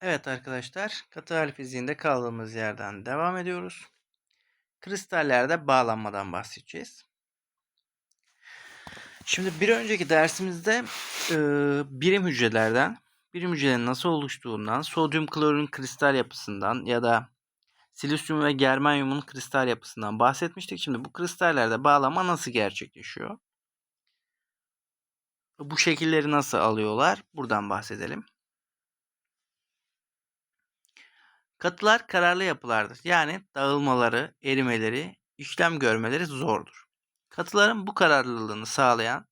Evet arkadaşlar, katı hal fiziğinde kaldığımız yerden devam ediyoruz. Kristallerde bağlanmadan bahsedeceğiz. Şimdi bir önceki dersimizde e, birim hücrelerden, birim hücrelerin nasıl oluştuğundan, sodyum klorürün kristal yapısından ya da silisyum ve germanyumun kristal yapısından bahsetmiştik. Şimdi bu kristallerde bağlama nasıl gerçekleşiyor? Bu şekilleri nasıl alıyorlar? Buradan bahsedelim. Katılar kararlı yapılardır. Yani dağılmaları, erimeleri, işlem görmeleri zordur. Katıların bu kararlılığını sağlayan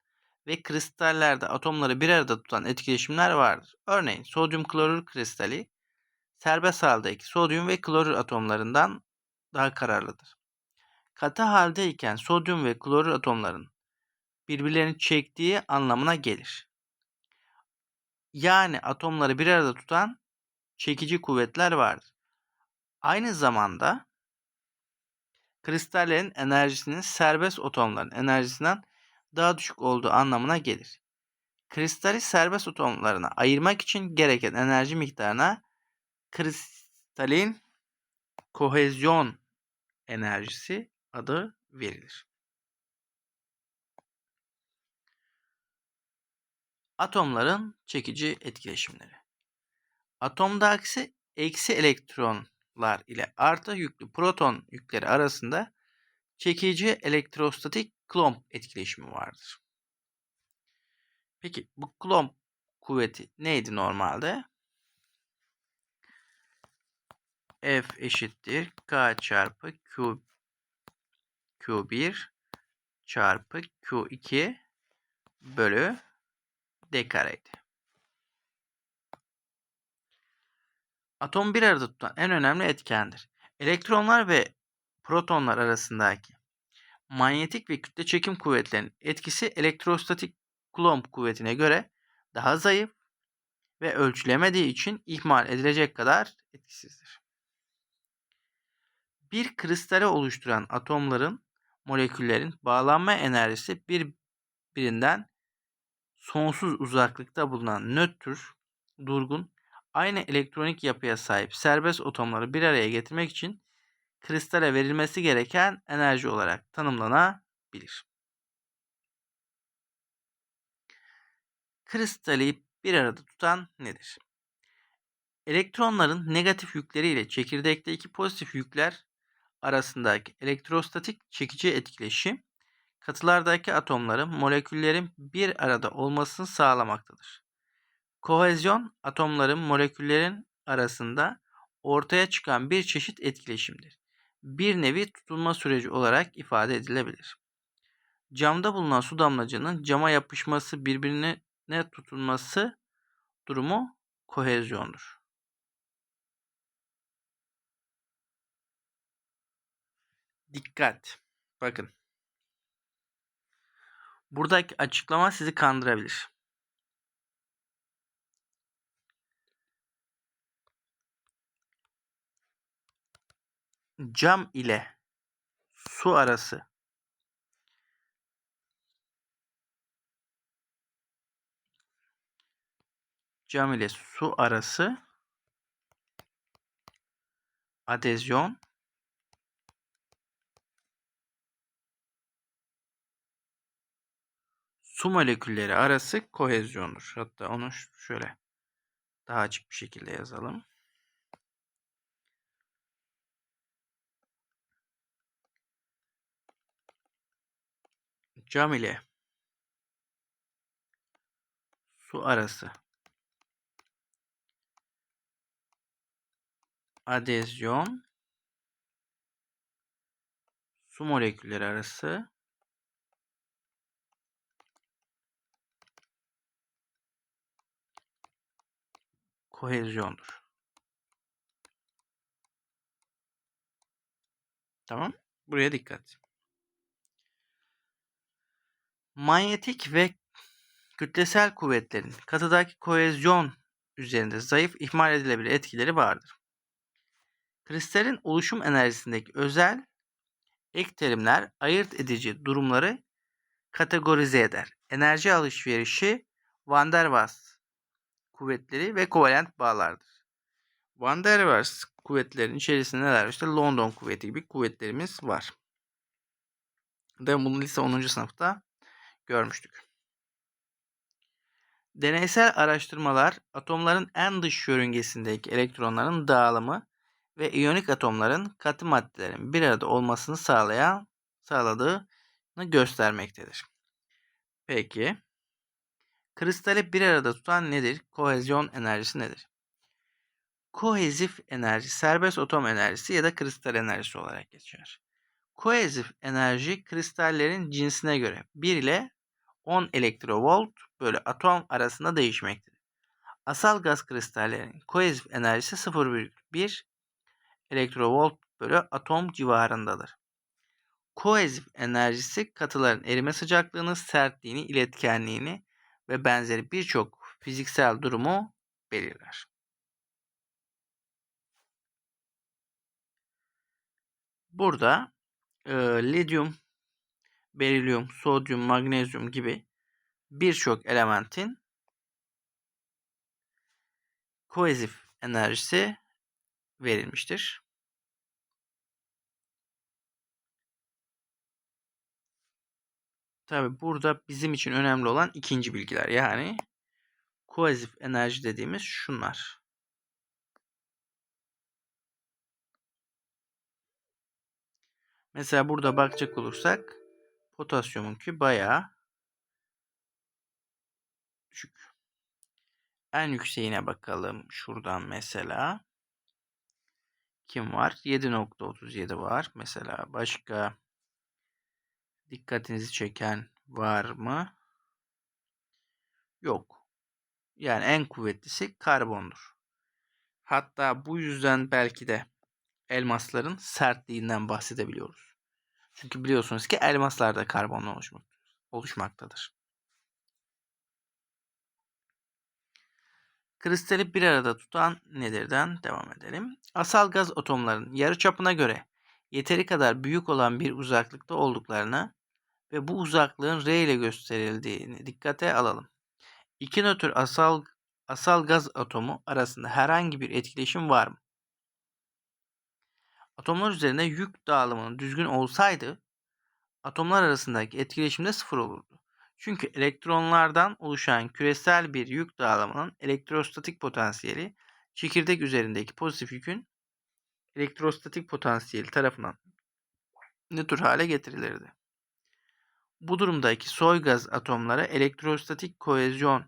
ve kristallerde atomları bir arada tutan etkileşimler vardır. Örneğin sodyum klorür kristali serbest haldeki sodyum ve klorür atomlarından daha kararlıdır. Katı haldeyken sodyum ve klorür atomların birbirlerini çektiği anlamına gelir. Yani atomları bir arada tutan çekici kuvvetler vardır. Aynı zamanda kristallerin enerjisinin serbest atomların enerjisinden daha düşük olduğu anlamına gelir. Kristali serbest atomlarına ayırmak için gereken enerji miktarına kristalin kohezyon enerjisi adı verilir. Atomların çekici etkileşimleri. Atomda aksi eksi elektronlar ile artı yüklü proton yükleri arasında çekici elektrostatik klomp etkileşimi vardır. Peki bu klomp kuvveti neydi normalde? F eşittir K çarpı Q Q1 çarpı Q2 bölü D kareydi. Atom bir arada tutan en önemli etkendir. Elektronlar ve protonlar arasındaki manyetik ve kütle çekim kuvvetlerinin etkisi elektrostatik Coulomb kuvvetine göre daha zayıf ve ölçülemediği için ihmal edilecek kadar etkisizdir. Bir kristale oluşturan atomların, moleküllerin bağlanma enerjisi birbirinden sonsuz uzaklıkta bulunan nötr, durgun, aynı elektronik yapıya sahip serbest atomları bir araya getirmek için kristale verilmesi gereken enerji olarak tanımlanabilir. Kristali bir arada tutan nedir? Elektronların negatif yükleri ile çekirdekteki pozitif yükler arasındaki elektrostatik çekici etkileşim katılardaki atomların moleküllerin bir arada olmasını sağlamaktadır. Kohezyon atomların moleküllerin arasında ortaya çıkan bir çeşit etkileşimdir. Bir nevi tutulma süreci olarak ifade edilebilir. Camda bulunan su damlacığının cama yapışması birbirine tutulması durumu kohezyondur. Dikkat. Bakın. Buradaki açıklama sizi kandırabilir. Cam ile su arası cam ile su arası adezyon su molekülleri arası kohezyondur. Hatta onu şöyle daha açık bir şekilde yazalım. Cam ile su arası adezyon su molekülleri arası kohezyondur. Tamam. Buraya dikkat. Manyetik ve kütlesel kuvvetlerin katıdaki kohezyon üzerinde zayıf ihmal edilebilir etkileri vardır. Kristalin oluşum enerjisindeki özel ek terimler ayırt edici durumları kategorize eder. Enerji alışverişi Van der Waals kuvvetleri ve kovalent bağlardır. Van der Waals kuvvetlerin içerisinde neler? İşte London kuvveti gibi kuvvetlerimiz var. De bunu lise 10. sınıfta görmüştük. Deneysel araştırmalar atomların en dış yörüngesindeki elektronların dağılımı ve iyonik atomların katı maddelerin bir arada olmasını sağlayan sağladığını göstermektedir. Peki kristali bir arada tutan nedir? Kohezyon enerjisi nedir? Kohezif enerji serbest atom enerjisi ya da kristal enerjisi olarak geçer. Kohezif enerji kristallerin cinsine göre 1 ile 10 elektrovolt bölü atom arasında değişmektedir. Asal gaz kristallerinin kohezif enerjisi 0,1 elektrovolt bölü atom civarındadır. Kohezif enerjisi katıların erime sıcaklığını, sertliğini, iletkenliğini ve benzeri birçok fiziksel durumu belirler. Burada e, lityum, berilyum, sodyum, magnezyum gibi birçok elementin kohezif enerjisi verilmiştir. Tabi burada bizim için önemli olan ikinci bilgiler. Yani kohezif enerji dediğimiz şunlar. Mesela burada bakacak olursak potasyumunki bayağı düşük. En yükseğine bakalım. Şuradan mesela. Kim var? 7.37 var. Mesela başka dikkatinizi çeken var mı? Yok. Yani en kuvvetlisi karbondur. Hatta bu yüzden belki de elmasların sertliğinden bahsedebiliyoruz. Çünkü biliyorsunuz ki elmaslar da karbonla oluşmaktadır. Kristali bir arada tutan nedirden devam edelim. Asal gaz atomlarının yarıçapına göre yeteri kadar büyük olan bir uzaklıkta olduklarını ve bu uzaklığın R ile gösterildiğini dikkate alalım. İki nötr asal asal gaz atomu arasında herhangi bir etkileşim var mı? Atomlar üzerinde yük dağılımının düzgün olsaydı atomlar arasındaki etkileşim de sıfır olurdu. Çünkü elektronlardan oluşan küresel bir yük dağılımının elektrostatik potansiyeli çekirdek üzerindeki pozitif yükün elektrostatik potansiyeli tarafından nötr hale getirilirdi. Bu durumdaki soy gaz atomları elektrostatik kohezyon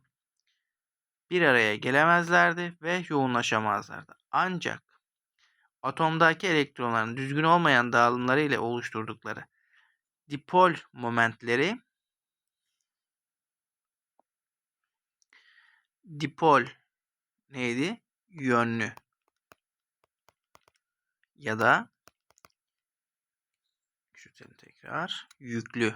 bir araya gelemezlerdi ve yoğunlaşamazlardı. Ancak atomdaki elektronların düzgün olmayan dağılımları ile oluşturdukları dipol momentleri dipol neydi? Yönlü ya da küçültelim tekrar yüklü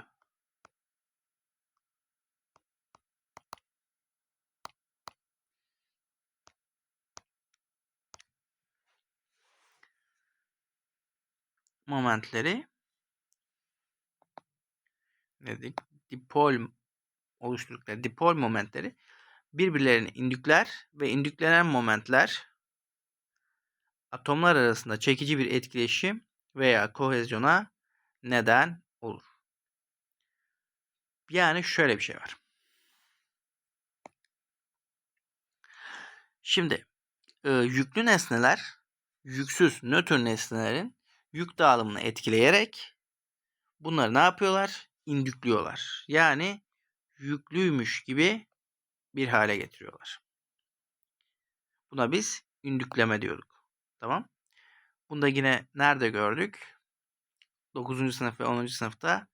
momentleri dedik dipol oluşturdukları dipol momentleri birbirlerini indükler ve indüklenen momentler atomlar arasında çekici bir etkileşim veya kohezyona neden olur. Yani şöyle bir şey var. Şimdi e, yüklü nesneler yüksüz nötr nesnelerin yük dağılımını etkileyerek bunları ne yapıyorlar? İndüklüyorlar. Yani yüklüymüş gibi bir hale getiriyorlar. Buna biz indükleme diyorduk. Tamam. Bunu da yine nerede gördük? 9. sınıf ve 10. sınıfta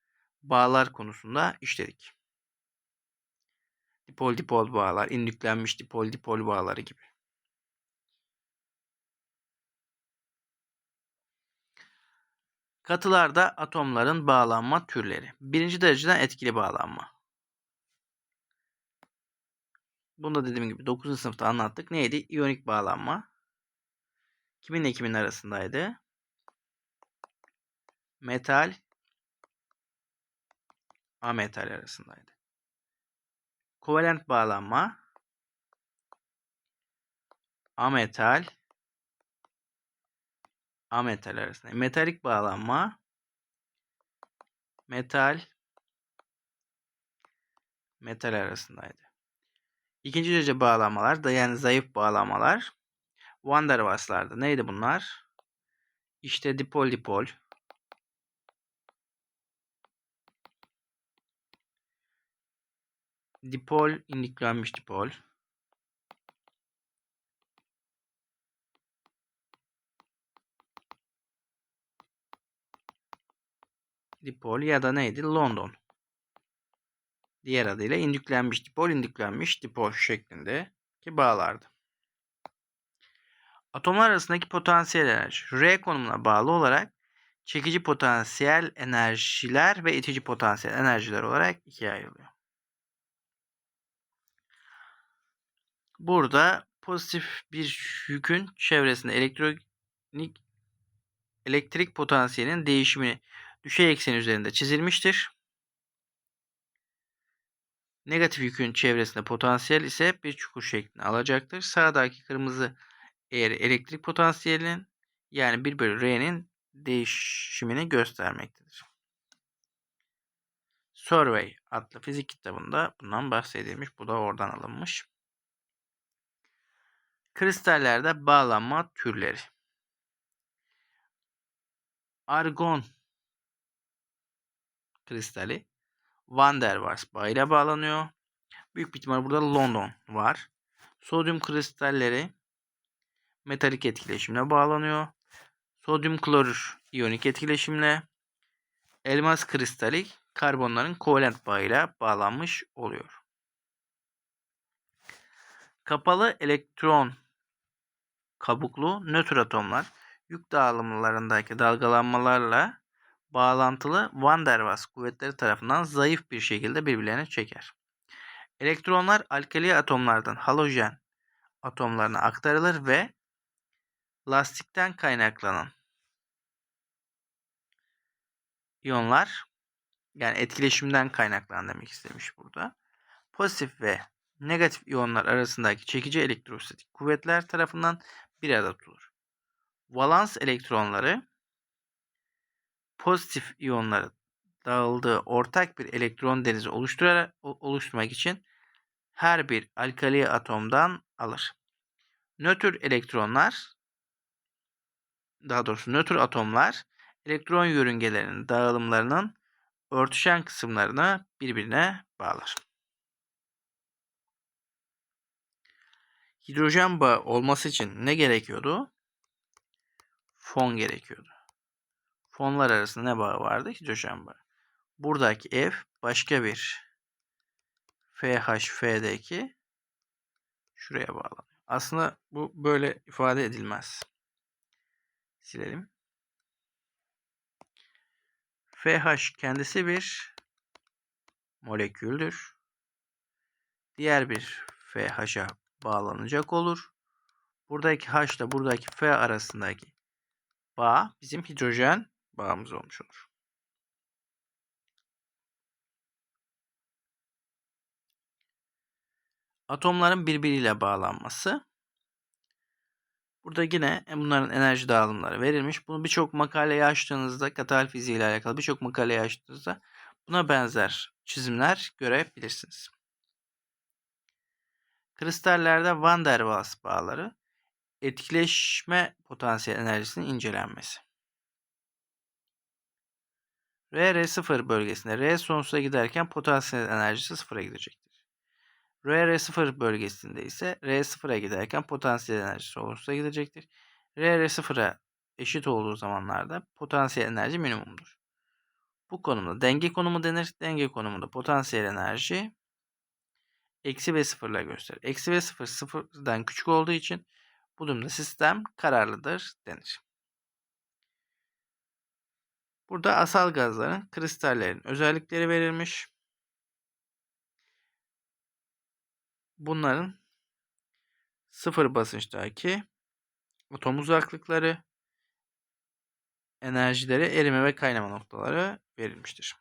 bağlar konusunda işledik. Dipol dipol bağlar, indüklenmiş dipol dipol bağları gibi. Katılarda atomların bağlanma türleri. Birinci dereceden etkili bağlanma. Bunu da dediğim gibi 9. sınıfta anlattık. Neydi? İyonik bağlanma. Kiminle kimin arasındaydı? Metal ametal arasındaydı. Kovalent bağlanma ametal ametal arasında. Metalik bağlanma metal metal arasındaydı. İkinci derece bağlanmalar da yani zayıf bağlanmalar Van der Waals'lardı. Neydi bunlar? İşte dipol dipol. Dipol indüklenmiş dipol. Dipol ya da neydi? London. Diğer adıyla indüklenmiş dipol, indüklenmiş dipol şeklinde ki bağlardı. Atomlar arasındaki potansiyel enerji R konumuna bağlı olarak çekici potansiyel enerjiler ve itici potansiyel enerjiler olarak ikiye ayrılıyor. Burada pozitif bir yükün çevresinde elektronik elektrik potansiyelinin değişimini düşey eksen üzerinde çizilmiştir. Negatif yükün çevresinde potansiyel ise bir çukur şeklini alacaktır. Sağdaki kırmızı eğri elektrik potansiyelinin yani 1 bölü R'nin değişimini göstermektedir. Survey adlı fizik kitabında bundan bahsedilmiş. Bu da oradan alınmış. Kristallerde bağlanma türleri. Argon kristali Van der Waals bağıyla bağlanıyor. Büyük bir ihtimal burada London var. Sodyum kristalleri metalik etkileşimle bağlanıyor. Sodyum klorür iyonik etkileşimle elmas kristali karbonların kovalent bağıyla bağlanmış oluyor. Kapalı elektron kabuklu nötr atomlar yük dağılımlarındaki dalgalanmalarla bağlantılı Van der Waals kuvvetleri tarafından zayıf bir şekilde birbirlerine çeker. Elektronlar alkali atomlardan halojen atomlarına aktarılır ve lastikten kaynaklanan iyonlar yani etkileşimden kaynaklanan demek istemiş burada. Pozitif ve negatif iyonlar arasındaki çekici elektrostatik kuvvetler tarafından bir arada tutulur. Valans elektronları pozitif iyonları dağıldığı ortak bir elektron denizi oluşturarak oluşturmak için her bir alkali atomdan alır. Nötr elektronlar daha doğrusu nötr atomlar elektron yörüngelerinin dağılımlarının örtüşen kısımlarını birbirine bağlar. Hidrojen bağı olması için ne gerekiyordu? Fon gerekiyordu. Fonlar arasında ne bağı vardı? Hidrojen bağı. Buradaki F başka bir FHF'deki şuraya bağlanıyor. Aslında bu böyle ifade edilmez. Silelim. FH kendisi bir moleküldür. Diğer bir FH'a bağlanacak olur. Buradaki H ile buradaki F arasındaki bağ bizim hidrojen bağımız olmuş olur. Atomların birbiriyle bağlanması. Burada yine bunların enerji dağılımları verilmiş. Bunu birçok makaleyi açtığınızda katal fiziği ile alakalı birçok makaleyi açtığınızda buna benzer çizimler görebilirsiniz. Kristallerde Van der Waals bağları etkileşme potansiyel enerjisinin incelenmesi. R, R0 bölgesinde R sonsuza giderken potansiyel enerjisi sıfıra gidecektir. R, R0 bölgesinde ise R sıfıra giderken potansiyel enerjisi sonsuza gidecektir. R, R0'a eşit olduğu zamanlarda potansiyel enerji minimumdur. Bu konumda denge konumu denir. Denge konumunda potansiyel enerji eksi ve sıfırla gösterir. Eksi ve sıfır sıfırdan küçük olduğu için bu durumda sistem kararlıdır denir. Burada asal gazların, kristallerin özellikleri verilmiş. Bunların sıfır basınçtaki atom uzaklıkları, enerjileri, erime ve kaynama noktaları verilmiştir.